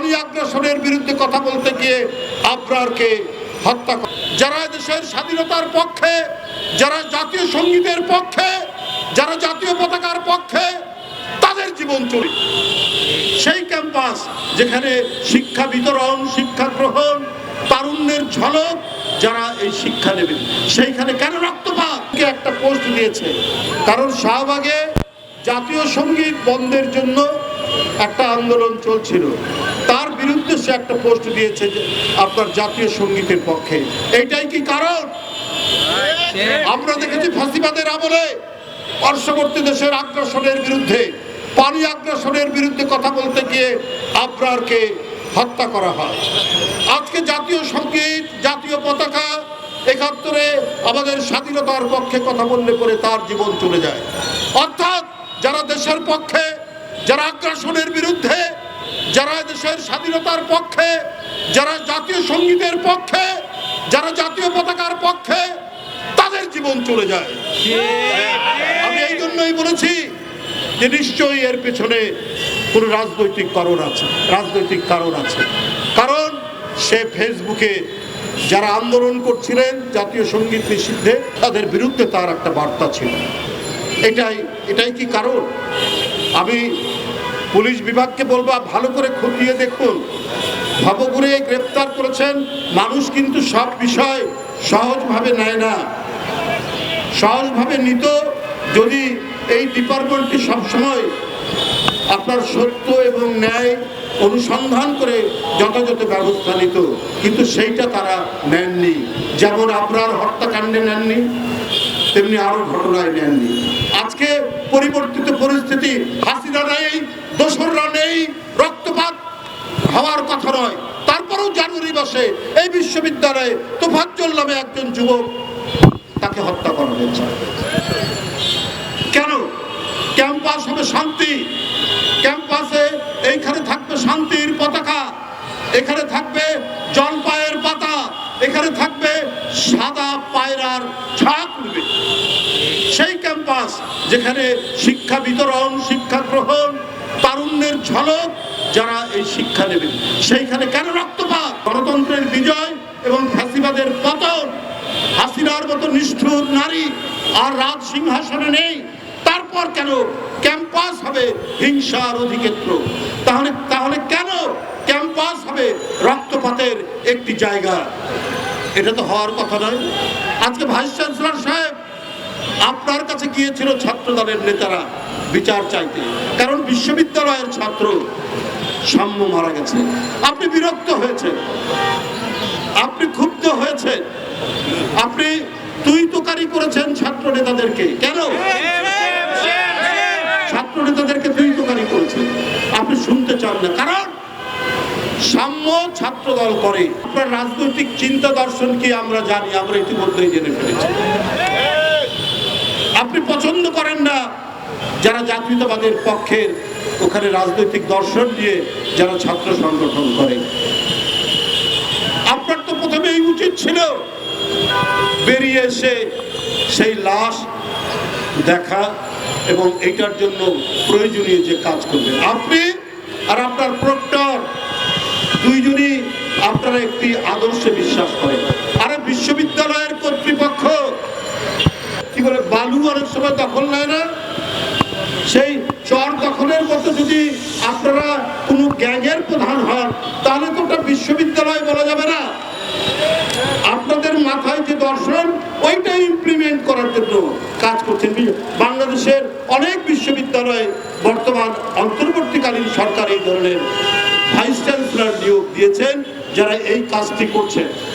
পানি আগ্রাসনের বিরুদ্ধে কথা বলতে গিয়ে আবরারকে হত্যা যারা দেশের স্বাধীনতার পক্ষে, যারা জাতীয় সঙ্গীতের পক্ষে, যারা জাতীয় পতাকার পক্ষে, তাদের জীবন চলে। সেই ক্যাম্পাস যেখানে শিক্ষা বিতরণ, শিক্ষা গ্রহণ, তারুণ্যের ঝলক যারা এই শিক্ষা নেবে সেইখানে কেন রক্তপাত? একটা পোস্ট দিয়েছে, কারণ শাহবাগে জাতীয় সংগীত বন্ধের জন্য একটা আন্দোলন চলছিল। তার বিরুদ্ধে সে একটা পোস্ট দিয়েছে আপনার জাতীয় সঙ্গীতের পক্ষে। এইটাই কি কারণ? আমরা দেখেছি ফাঁসিবাদের আমলে পার্শ্ববর্তী দেশের আগ্রাসনের বিরুদ্ধে, পানি আগ্রাসনের বিরুদ্ধে কথা বলতে গিয়ে আবরারকে হত্যা করা হয়। আজকে জাতীয় সংগীত, জাতীয় পতাকা একাত্তরে আমাদের স্বাধীনতার পক্ষে কথা বললে পরে তার জীবন চলে যায়। অর্থাৎ যারা দেশের পক্ষে, যারা আগ্রাসনের বিরুদ্ধে, যারা দেশের স্বাধীনতার পক্ষে, যারা জাতীয় সঙ্গীতের পক্ষে, যারা জাতীয় পতাকার পক্ষে, তাদের জীবন চলে যায়। আমি এই জন্যই বলেছি যে নিশ্চয়ই এর পেছনে কোনো রাজনৈতিক কারণ আছে, রাজনৈতিক কারণ আছে। কারণ সে ফেসবুকে যারা আন্দোলন করছিলেন জাতীয় সংগীত নিষিদ্ধে, তাদের বিরুদ্ধে তার একটা বার্তা ছিল। এটাই এটাই কি কারণ? আমি পুলিশ বিভাগকে বলব ভালো করে খতিয়ে দেখুন। ভবঘুরে গ্রেপ্তার করেছেন, মানুষ কিন্তু সব বিষয় সহজভাবে নেয় না। সহজভাবে নিত, যদি এই ডিপার্টমেন্টটি সবসময় আপনার সত্য এবং ন্যায় অনুসন্ধান করে যথাযথ ব্যবস্থা নিত। কিন্তু সেইটা তারা নেননি। যেমন আপনার হত্যাকাণ্ডে নেননি, তেমনি আরও ঘটনায় নেননি। আজকে পরিবর্তিত পরিস্থিতি, হাসিনা নেই, দোসররা নেই, রক্তপাত হওয়ার কথা নয়। তারপরেও জানুয়ারি মাসে এই বিশ্ববিদ্যালয়ে তোফাজ্জল নামে একজন যুবক তাকে হত্যা করা হয়েছে। কেন? ক্যাম্পাস হবে শান্তি। ক্যাম্পাসে এইখানে থাকবে শান্তির পতাকা। এখানে থাকবে জলপায়ের পাতা। এখানে থাকবে সাদা পায়রার উঠবে সেই ক্যাম্পাস, যেখানে শিক্ষা বিতরণ, শিক্ষা গ্রহণ, তারুণ্যের ঝলক যারা এই শিক্ষা নেবে সেইখানে কেন রক্তপাত? গণতন্ত্রের বিজয় এবং ফ্যাসিবাদের পতন। হাসিনার মতো নিষ্ঠুর নারী আর রাজ সিংহাসনে নেই। তারপর কেন ক্যাম্পাস হবে হিংসার অধিক্ষেত্র? তাহলে তাহলে কেন ক্যাম্পাস হবে রক্তপাতের একটি জায়গা? এটা তো হওয়ার কথা নয়। আজকে ভাইস চ্যান্সেলর সাহেব আপনার কাছে গিয়েছিল ছাত্র দলের নেতারা বিচার চাইতে। কারণ বিশ্ববিদ্যালয়ের ছাত্র সাম্য মারা গেছে। আপনি বিরক্ত হয়েছেন। আপনি ক্ষুব্ধ হয়েছেন। আপনি তুই তোকারি করেছেন ছাত্র নেতাদেরকে। কেন? ছাত্র নেতাদেরকে তুই তোকারি করেছেন। আপনি শুনতে চান না। কারণ সাম্য ছাত্র দল করে। আপনার রাজনৈতিক চিন্তা দর্শন কি আমরা জানি? আমরা ইতিমধ্যেই জেনে ফেলেছি। আপনি পছন্দ করেন না, যারা জাতীয়তাবাদের পক্ষের ওখানে রাজনৈতিক দর্শন দিয়ে যারা ছাত্র সংগঠন করে। আপনার তো প্রথমেই উচিত ছিল বেরিয়ে এসে সেই লাশ দেখা এবং এটার জন্য প্রয়োজনীয় যে কাজ করবেন। আপনি আর আপনার প্রক্টর দুইজনই আপনারা একটি আদর্শে বিশ্বাস করেন আরে বিশ্ববিদ্যালয়ের কর্তৃপক্ষ কি বলে বালু অনেক সময় দখল নেয় না। সেই চর দখলের মতো যদি আপনারা কোনো গ্যাংয়ের প্রধান হন, তাহলে তো ওটা বিশ্ববিদ্যালয় বলা যাবে না। আপনাদের মাথায় যে দর্শন, ওইটা ইমপ্লিমেন্ট করার জন্য কাজ করছেন। বাংলাদেশের অনেক বিশ্ববিদ্যালয়ে বর্তমান অন্তর্বর্তীকালীন সরকার এই ধরনের ভাইস চ্যান্সেলর নিয়োগ দিয়েছেন, যারা এই কাজটি করছেন।